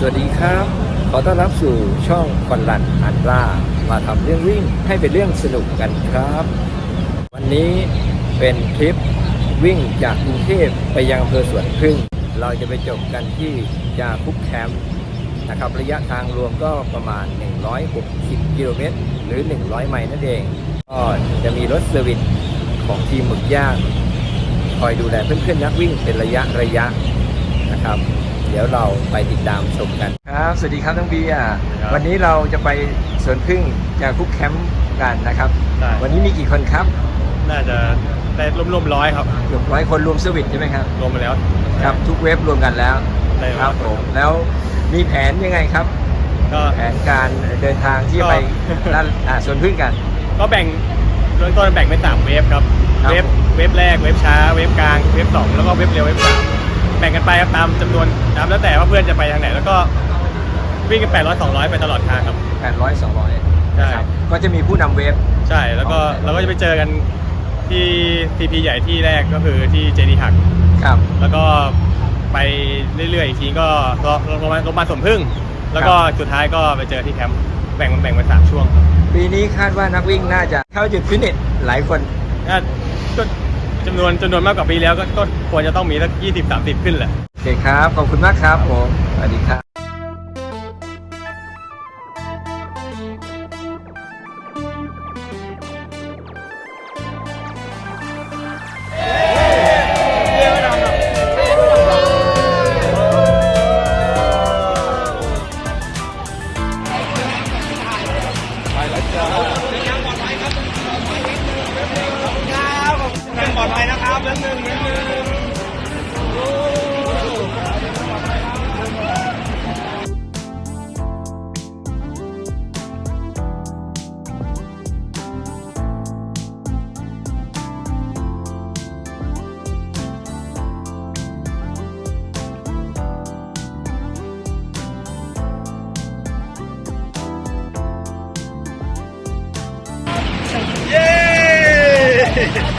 สวัสดีครับ ขอต้อนรับสู่ช่องควันลันอันล่ามาทำเรื่องวิ่งให้เป็นเรื่องสนุกกันครับ วันนี้เป็นทริปวิ่งจากกรุงเทพไปยังอำเภอสวนพึ่ง เราจะไปจบกันที่ยาคุกแคมป์นะครับระยะทางรวมก็ประมาณ 160 กิโลเมตร หรือ 100 ไมล์นั่นเอง ก็จะมีรถเซอร์วิสของทีมหมึกย่าง คอยดูแลเพื่อนๆนักวิ่งเป็นระยะระยะนะครับ เดี๋ยวเราไปติดตามชมกัน ครับ สวัสดีครับน้องเบียร์ครับวันนี้เราจะไปสวนพึ่งจากคุกแคมป์กันนะครับ ได้ วันนี้มีกี่คนครับน่าจะได้ร่วมๆร้อยครับ เกือบร้อยคนรวมเซอร์วิสใช่ไหมครับ รวมมาแล้ว ครับ ทุกเว็บรวมกันแล้วได้ครับผมแล้วมีแผนยังไงครับ ก็ แผนการเดินทางที่จะไปก็ ด้านอ่าสวนพึ่งกัน ก็แบ่งเริ่มต้นแบ่งเป็นสามเวฟครับ ครับ เวฟเวฟแรกเวฟช้า เวฟกลาง เวฟสองแล้วก็เวฟเร็วเวฟสาม แบ่งกันไปครับตามจำนวนตามแล้วแต่ว่าเพื่อนจะไปทางไหน แล้วก็วิ่งกันแปดร้อยสองร้อยไปตลอดทางครับ 800 200ใช่ นะครับก็จะมีผู้นำเว็บใช่แล้วก็อ๋อเราก็จะไปเจอกันที่ซีพีใหญ่ที่แรกก็คือที่เจดีหัก ครับ แล้วก็ไปเรื่อยๆอีกทีก็ก็ลงมาลงมาสมพึ่ง แล้วก็สุดท้ายก็ไปเจอที่แคมป์แบ่งมันแบ่งเป็นสามช่วงครับปีนี้คาดว่านักวิ่งน่าจะเข้าจุดฟิตเนสหลายคนถ้าก็ จำนวนจำนวนมากกว่าปีแล้วก็ก็ควรจะต้องมีสักยี่สิบสามสิบขึ้นแหละ โอเคครับ ขอบคุณมากครับผม สวัสดีครับ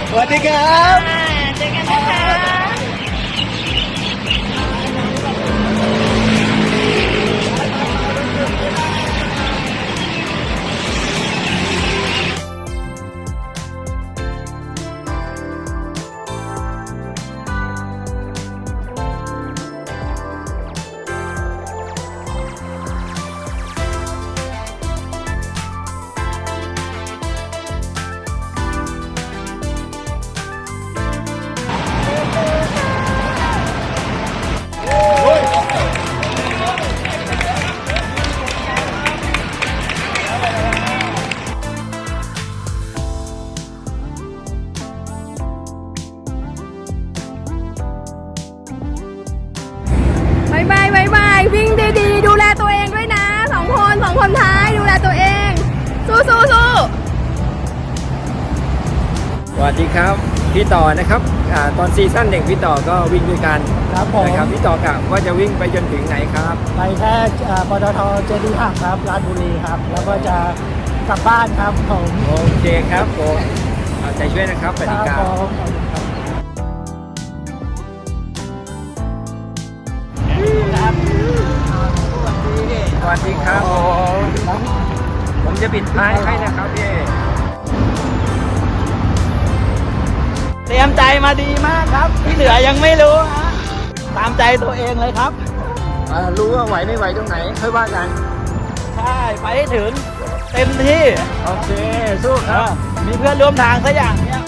สวัสดีครับ องคนสองคนท้ายดูแลตัวเอง สู้สู้สู้สวัสดีครับ พี่ต่อนะครับอาตอนซีซั่นหนึ่งพี่ต่อก็วิ่งด้วยกันครับผม นะครับพี่ต่อกะว่าจะวิ่งไปจนถึงไหนครับ ไปแค่เอ่อปตทเจดีหักครับราชบุรีครับ แล้วก็จะกลับบ้านครับผมโอเคครับผมเอาใจช่วยนะครับสวัสดีคครัรับบ ผม วัสดีครับผมผมจะปิดท้ายให้นะครับพี่เตรียมใจมาดีมากครับ ที่เหลือยังไม่รู้ฮะตามใจตัวเองเลยครับอ่ารู้ว่าไหวไม่ไหวตรงไหนค่อยว่ากันใช่ไปให้ถึงเต็มที่ โอเค สู้คเอรับอมีเพื่อนร่วมทางสักอย่างเนี้ย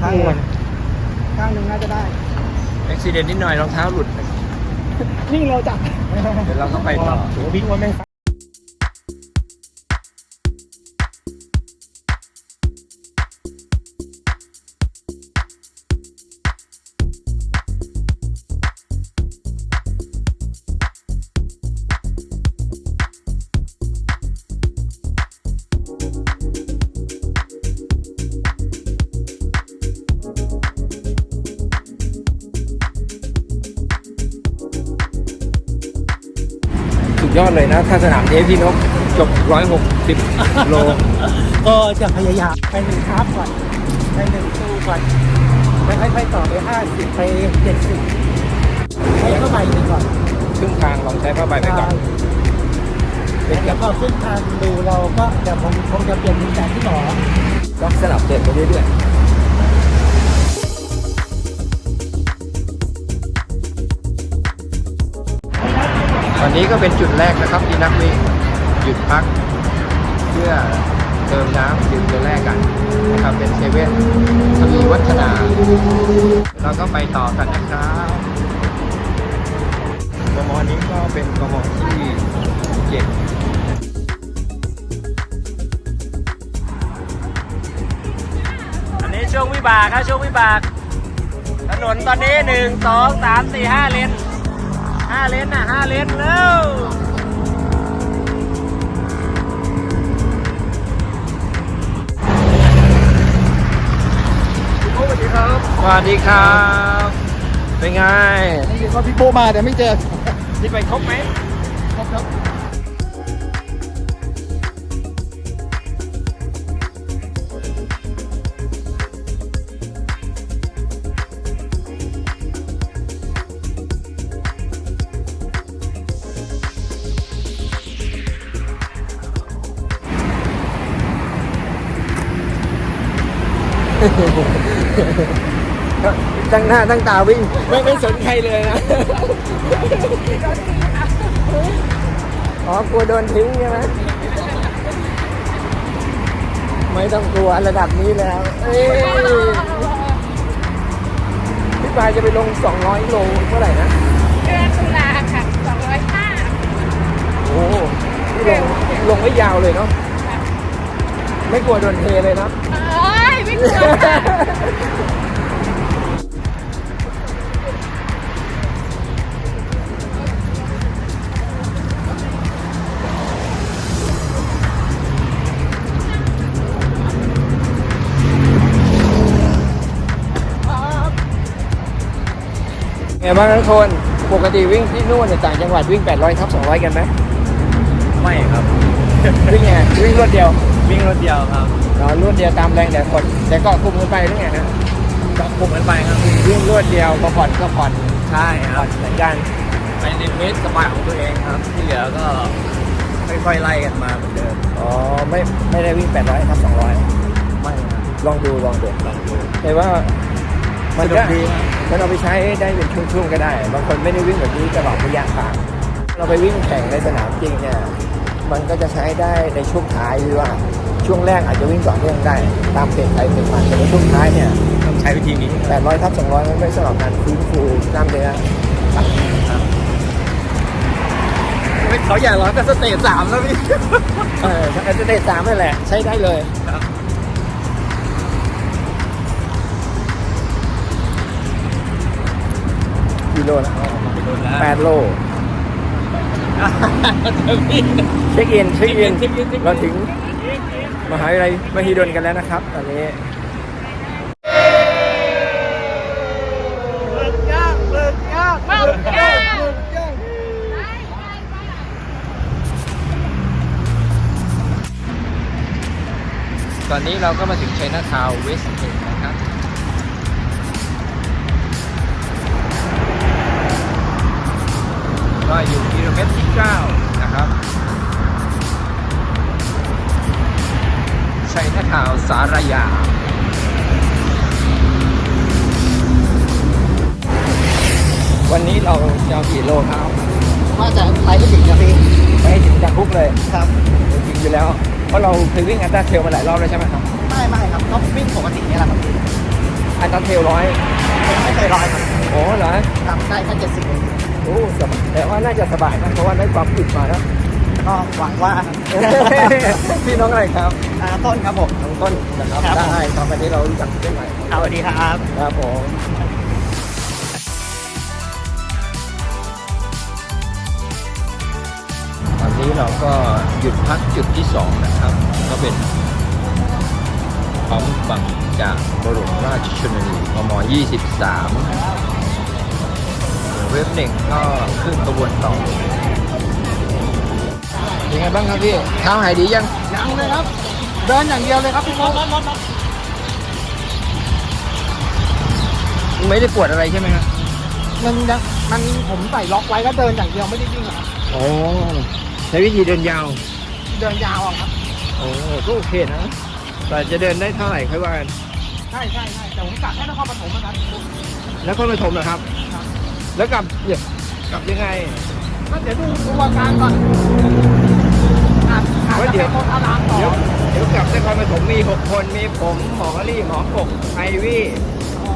ข้างบนข้างหนึ่งน่าจะได้อุบิเหตุนิดหน่อยรองเท้าหลุดวิ่งเร็วจัดเดี๋ยวเราก็ไปต่อ โอ้วิ่งวันแม่ง ดยอดเลยนะ ถ้าสนามนี้พี่นกจบ 160 โล ก็จะพยายามไปหนึ่งคราฟก่อนไปหนึ่งตู้ก่อนแล้วค่อยๆต่อไปห้าสิบไปเจ็ดสิบใช้เข้าไปดีก่อนครึ่งทางลองใช้ผ้าใบไปก่อนเป็นแล้กับวก็ขึ้นทางดูเราก็จะคงคงจะเปลี่ยนเป็นแบบที่หมอล็อกสลับเดินไปเรื่อยๆ นี้ก็เป็นจุดแรกนะครับที่นักวิ่งหยุดพัก เพื่อเติมน้ำดื่มเกลือแรกกันนะครับเป็นเซเว่นทวีวัฒนา เราก็ไปต่อกันนะครับกมอนี้ก็เป็นกมที่เจ็ดอันนี้ช่วงวิบากครับช่วงวิบาก ถนนตอนนี้หนึ่งสองสามสี่ห้าเลน ห้าเลนน่ะห้าเลนเร็วสวัสดีครับ สวัสดีครับ เป็นไง นี่ก็พี่โบมาแต่ไม่เจอที่ไปครบไหมครบครับ ตั้งหน้าตั้งตาวิ่ง ไม่ไม่สนใครเลยนะ อ๋อกลัวโดนทิ้งใช่ไหมไม่ต้องกลัวระดับนี้แล้ว เอ้ยพี่ปายจะไปลง 200 โลเมื่อไหร่นะเดือนตุลาค่ะสองร้อยห้าโอ้นี่ลงลงไม่ยาวเลยเนาะ ไม่กลัวโดนเทเลยเนาะเอ้ย ไม่กลัวค่ะไงบ้างทุกคน ปกติวิ่งที่นู่นเนี่ยต่างจังหวัดวิ่ง 800ทับ200 กันไหมไม่ครับ วิ่งไงวิ่งรวดเดียว วิ่งรถเดียวครับอ๋อรวดเดียวตามแรงแต่กด แต่ก็คุมกันไปหรือไงฮะก็คุมกันไปครับวิ่งรวดเดียวก็ผ่อนก็ผ่อนใช่คผ่รัอบนเหมือนกันไปในเมตรสบายของตัวเองครับ ที่เหลือก็ค่อยๆไล่กันมาเหมือนเดิมอ๋อไม่ไม่ได้วิ่ง800ทับ200 ไม่ครับลองดูลองดูลองดูแต่ว่ามันสนุก็กดีครับมันเอาไปใช้ได้เป็นช่วงๆก็ได้ บางคนไม่ได้วิ่งแบบนี้ตลอดระยะทางเราไปวิ่งแข่งในสนามจริงเนี่ยมันก็จะใช้ได้ในช่วงท้ายหรือว่า ช่วงแรกอาจจะวิ่งต่อเนื่องได้ ตามเพจใครเพจมันแต่ในช่วงท้ายเนี่ยต้องใช้วิธีนี้800ทับ200 มันไม่สำหรับการฟื้นฟูกล้ามเนื้อเขาใหญ่ร้อยก็สเตจสามแล้วพี่เออสเตจสามนั่นแหละ ใช้ได้เลยครับกิโลละโดนแล้วแปดโลพี่เช็คอินเช็คอินเช็คอินเช็คอินเราถึง มหาวิทยาลัยมหิดลกันแล้วนะครับ ตอนนี้เลิกยากเลิกยากเมายากตอนนี้เราก็มาถึงชัยนาทาวเวสเทนนะครับก็อยู่กิโลเมตรที่9 ชัยนาทาวสารยา วันนี้เราจะเอากี่โลครับว่าจะไปให้ถึงนะพี่ไปให้ถึงจากคุกเลยครับจริงอยู่แล้ว เพราะเราเคยวิ่งอันตราเทลมาหลายรอบแล้วใช่ไหมครับ ไม่ไม่ครับก็วิ่งปกตินี่แหละครับพี่อันตราเทลร้อยไม่เคยร้อยครับโอ้เหรอทำได้แค่เจ็ดสิบเองโอ้อ้สบายแต่ว่าน่าจะสบายนะเพราะว่าได้ความฝึกมาแล้ว ก็หวังว่า พี่น้องอะไรครับอ่าต้นครับผม น้องต้นนะครับครับผม ได้ครับวันนี้เรารู้จักได้ไหมสวัสดีครับ ครับผมวันนี้เราก็หยุดพักจุดที่สองนะครับ ก็เป็นปั๊มบางจากบรมราชชนนีกม23 เว็บหนึ่งก็ขึ้นกระบวนต่อ ยังไงบ้างครับพี่เท้าหายดียังยังเลยครับ เดินอย่างเดียวเลยครับพี่โมไม่ได้ปวดอะไรใช่ไหมครับมันยังมันผมใส่ล็อกไว้ก็เดินอย่างเดียวไม่ได้วิ่งอะครับโอ้ใช้วิธีเดินยาว เดินยาวอะครับโอ้ก็โอเคนะ แต่จะเดินได้เท่าไหร่ค่อยว่ากันใช่ใช่ใช่แต่ผมกลับแค่นครปฐมนะครับแล้วก็ไปถมเหรอครับ แล้วกลับเนี่ยกลับยังไงก็เดี๋ยวดูดูอาการก่อน อาจอาจเฮ้ยจะเดี๋เป็ยวนคนอารามต่อเดี๋ยวเดี๋ยวกลับนครปฐมมีหกคนมีผมหมอลี่หมอกบไอวี่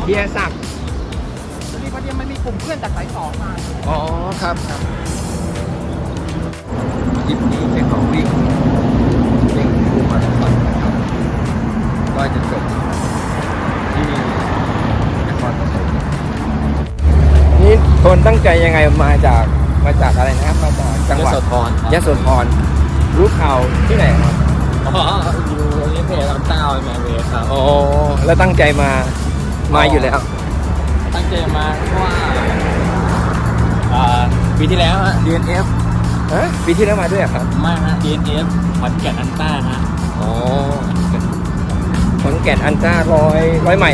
เบียร์ศักดิ์พอดีพอดีมันมีกลุ่มเพื่อนจากสายสองมา อ๋อครับครับคลิปนี้เป็นของวิ่งวิ่งคูมาราธอนนะครับก็จะจบที่นครปฐมนี่คนตั้งใจยังไงมาจากมาจากอะไรนะครับมาจากจังหวัดยโสธรครับยโสธร รู้ข่าวที่ไหนครับ อ๋ออยู่นี่เพจลำเต้าแมนเวย์ครับ อ๋อ แล้วตั้งใจมา มาอยู่แล้ว ตั้งใจมาเพราะว่าอ่าปีที่แล้วฮะ DNF ฮะปีที่แล้วมาด้วยเหรอครับ ไม่ฮะ DNF ขอนแก่นอันต้าฮะอ๋อขอนแก่นอันต้าร้อยร้อยใหม่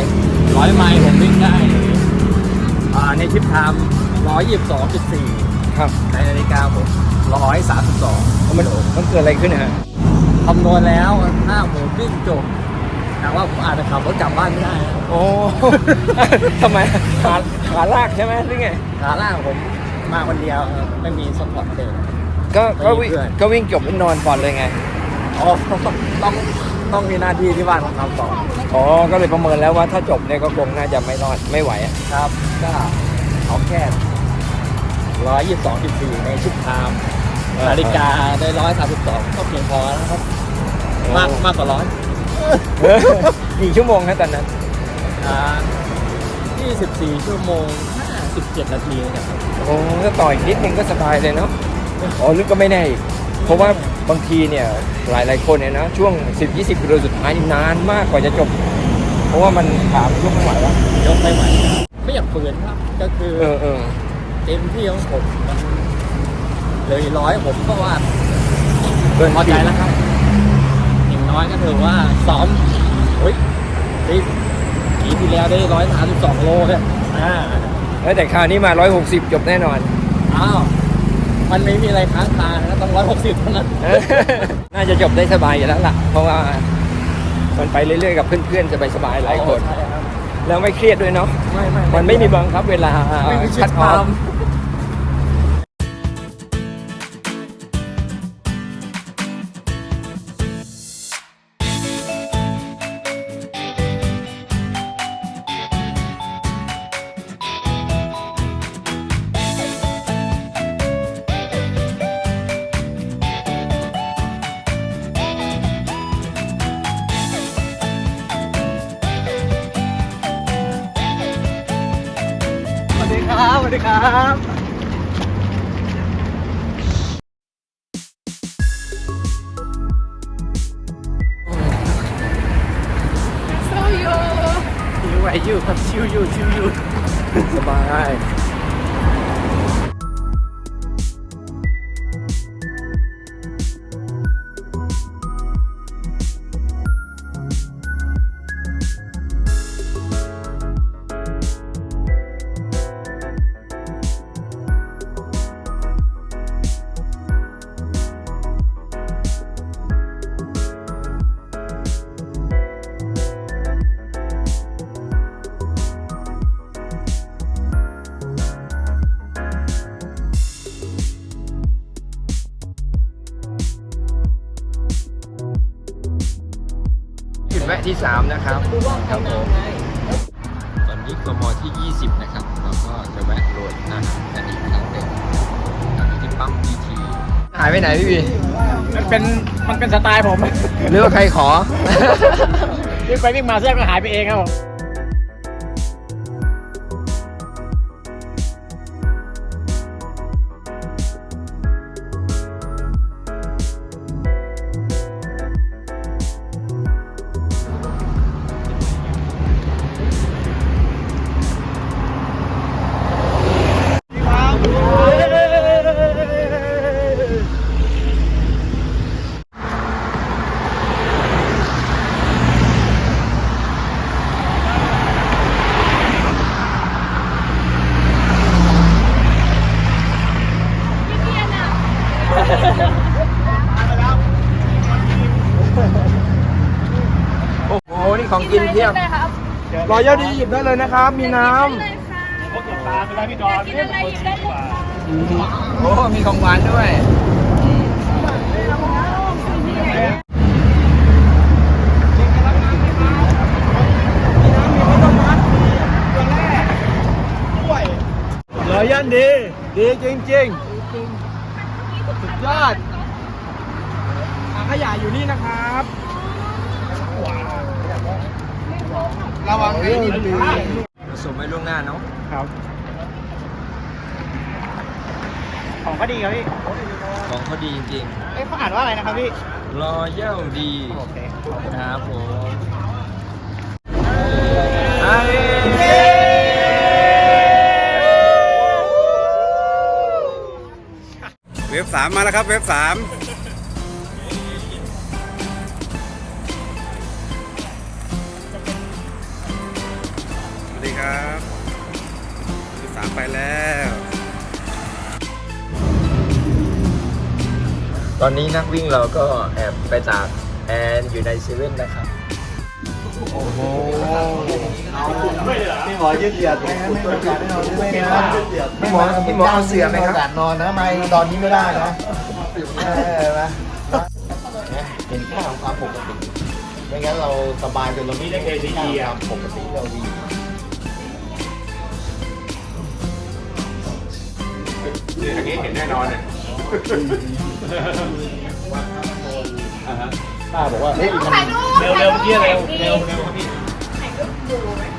ร้อยไมล์ผมวิ่งได้อ่าในทิปไทม์ร้อยยี่สิบสองจุดสี่ ครับในนาฬิกาผมร้อยสามสิบสองมันมันเกิดอะไรขึ้นนะฮะคำนวณแล้วถ้าผมวิ่งจบแต่ว่าผมอาจจะขับรถกลับบ้านไม่ได้นะโอ้ทำไมขาขาลากใช่ไหมหรือไงขาล่างผมมาคนเดียวครับไม่มีสปอร์ตเลย ก็ก็วิ่งไม่มีเพื่อน ก็วิ่งจบแล้วนอนก่อนเลยไงอ๋อต้องต้องมีหน้าที่ที่บ้านของเขาต่ออ๋อก็เลยประเมินแล้วว่าถ้าจบเนี่ยก็คงน่าจะไม่รอดไม่ไหวอะครับ ก็เอาแค่ ร้อยยี่สิบสองจุดสี่ในชุดไทม์นาฬิกาได้ร้อยสามสิบสองก็เพียงพอแล้วครับ มากมากกว่าร้อยเออกี่ชั่วโมงครับตอนนั้นอ่ายี่สิบสี่ชั่วโมงห้าสิบเจ็ดนาทีนะครับโอ้ถ้าต่ออีกนิดนึงก็สบายเลยเนาะอ๋อลึกก็ไม่แน่อีกเพราะว่าบางทีเนี่ยหลายหลายๆคนเนี่ยนะช่วง 10-20กิโลสุดท้ายนี่นานมากกว่าจะจบ เพราะว่ามันขามยกไม่ไหวแล้วยกไม่ไหวไม่อยากฝืนครับ ก็คือ เออเออเต็มที่ของผมมันเลยร้อยผมก็ว่าเกินพอใจแล้วครับอย่างน้อยก็ถือว่าซ้อมเฮ้ยปีปีที่แล้วได้ร้อยสามสิบสองโลเนี่ยอ่าเอ้ยแต่คราวนี้มา160จบแน่นอน อ้าว มันไม่มีอะไรค้างคานะต้องร้อยหกสิบเท่านั้น น่าจะจบได้สบายอยู่แล้วล่ะ เพราะว่ามันไปเรื่อยๆกับเพื่อนๆสบายๆหลายคนใช่ครับแล้วไม่เครียดด้วยเนาะ ไม่ไม่มันไม่มีบังคับเวลาไม่มีชิดคัดอตาอฟ ไหวอยู่ครับชิวอยู่ชิวอยู่สบาย หายไปไหนพี่บีมันเป็นมันเป็นสไตล์ผม หรือว่าใครขอ วิ่งไปวิ่งมาเสื้อก็หายไปเองครับผม ของกินเพียบรอยเยอะดีหยิบได้เลยนะครับ มีน้เลยค่ะำเขาเกือบตามไปแล้วพี่ดอนกินอะไรหยิบได้เลยค่ะโอ้มีของหวานด้วยรอยยันดี ดีจริงๆสุดยอดถังขยะอยู่นี่นะครับ ระวังให้ดีดีผสมไว้ล่วงหน้าเนาะครับ ของก็ดีครับพี่ ของเขาดีจริงเอ้ยเขาอ่านว่าอะไรนะครับพี่ ๆรอเย่าดีโอเค ครับผมเว็บสามมาแล้วครับ เว็บสาม ตอนนี้นักวิ่งเราก็แอบไปตากแอนอยู่ในเซเว่นนะครับพี่หมอยืดเหยียดไม่งั้นไม่มีโอกาสให้เราได้เล่นนะยืดเหยียดพี่หมอพี่หมอเอาเสือไหมครับโอกาสนอนนะไม่ตอนนี้ไม่ได้นะเออไหมเห็นค่าของความปกติไม่งั้นเราสบายจนเราไม่ได้เคดีความปกติเราดี ป้าบอกว่าเฮ้ยมันถ่ายรูปเร็วเร็วเมื่อกี้เร็วเร็วเร็วครับพี่ต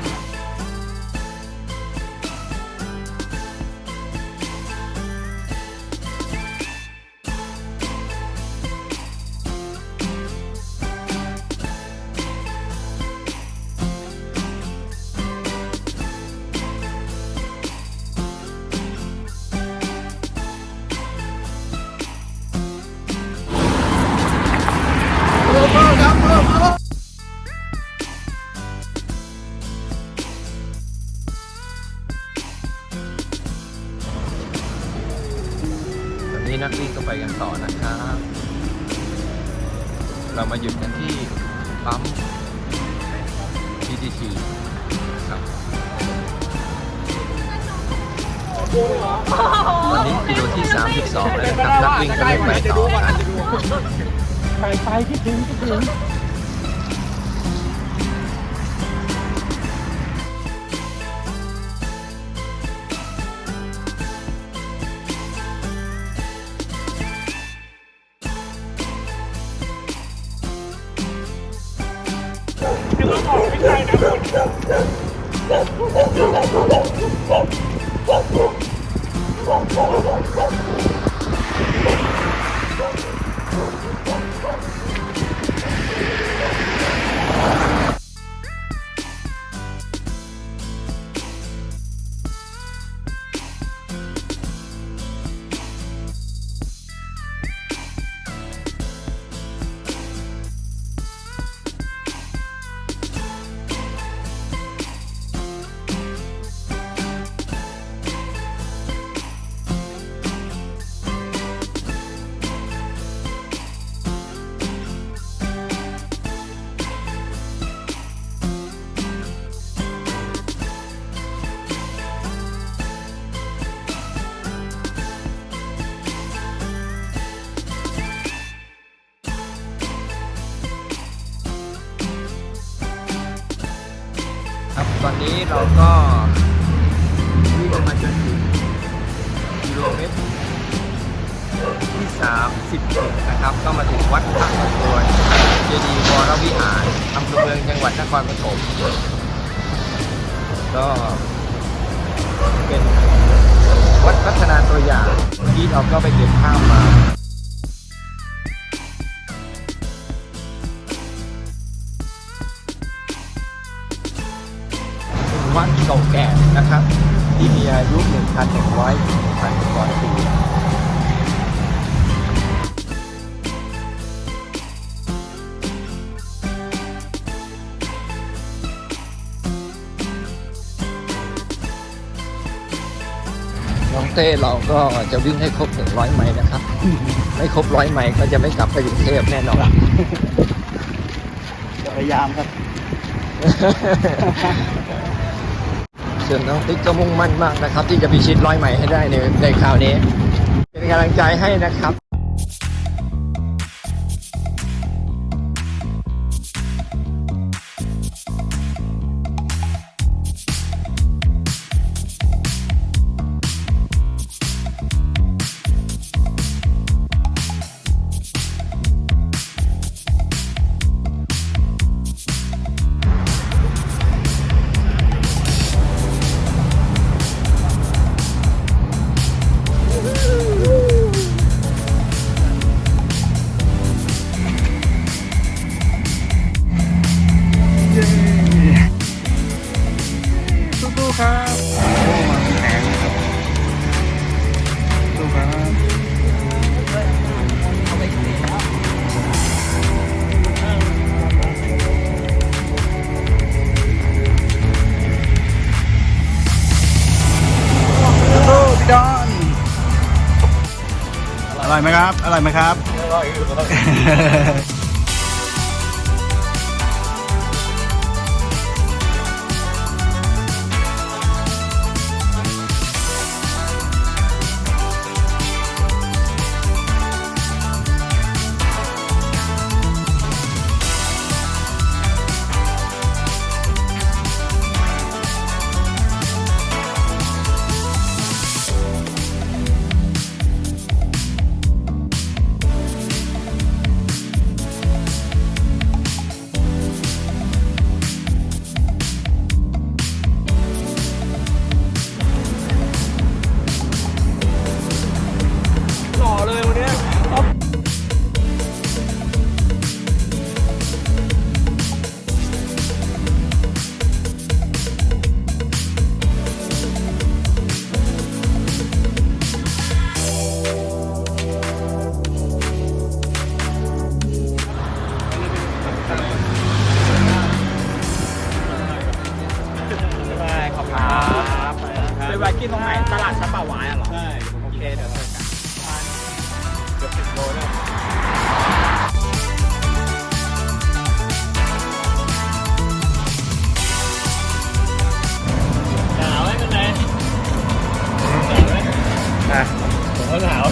เรามาหยุดกันที่ปั๊ม PTT ครับ ตอนนี้กิโลที่ 32 แล้วนะครับนักวิ่งก็เริ่มไปต่อกันไปไปคิดถึงคิดถึง เราก็วิ่งมาจนถึงกิโลเมตรที่36นะครับ ก็มาถึงวัดพระประทวนเจดีย์วรวิหารอำเภอเมืองจังหวัดนครปฐมก็เป็นวัดพัฒนาตัวอย่างที่เราก็ไปเก็บภาพมา วัดเก่าแก่นะครับ ที่มีอายุ 1,100ถึง1,200 ปีน้องเต้เราก็จะวิ่งให้ครบ 100 ไมล์นะครับ ไม่ครบ100ไมล์ก็จะไม่กลับไปกรุงเทพแน่นอนพยายามครับ ส่วนน้องติ๊กก็มุ่งมั่นมากนะครับ ที่จะพิชิตร้อยใหม่ให้ได้ในในคราวนี้ เป็นกำลังใจให้นะครับ ครับโอ้มาเป็นแทงครับสู้ครับสู้ๆพี่ดอนอร่อยไหมครับ อร่อยไหมครับ อร่อย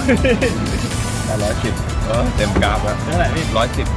ร้อยสิบเออเต็มกราฟแล้วเท่าไหร่พี่ร้อยสิบ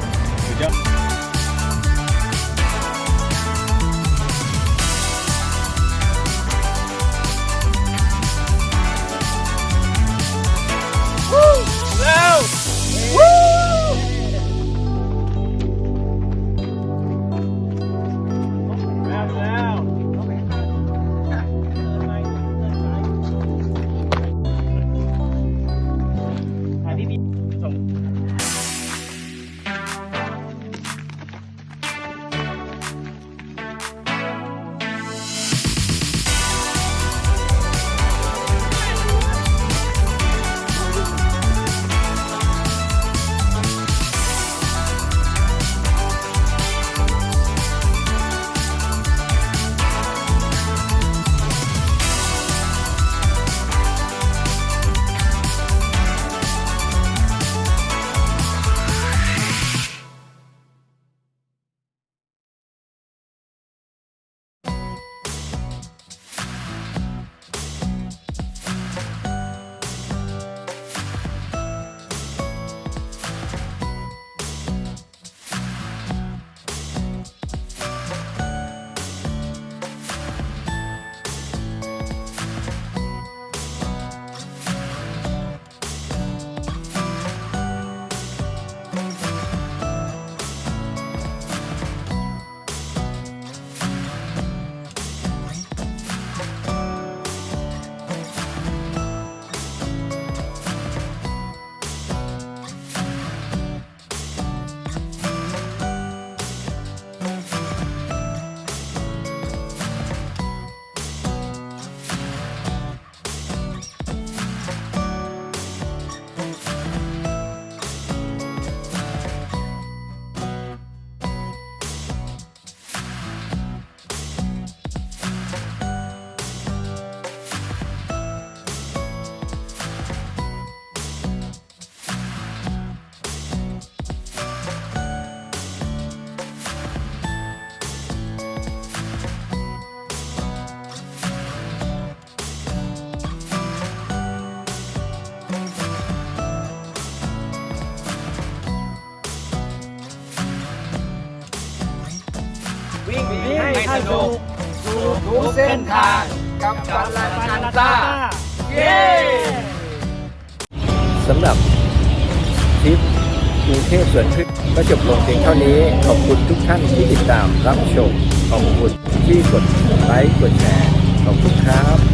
ให้สนุกทุกเส้นทางกับบัลลันอันต้าเย้สำหรับทริปกรุงเทพสวนพึ่งก็จบลงเพียงเท่านี้ ขอบคุณทุกท่านที่ติดตามรับชม ขอบคุณที่กดไลค์กดแชร์ ขอบคุณครับ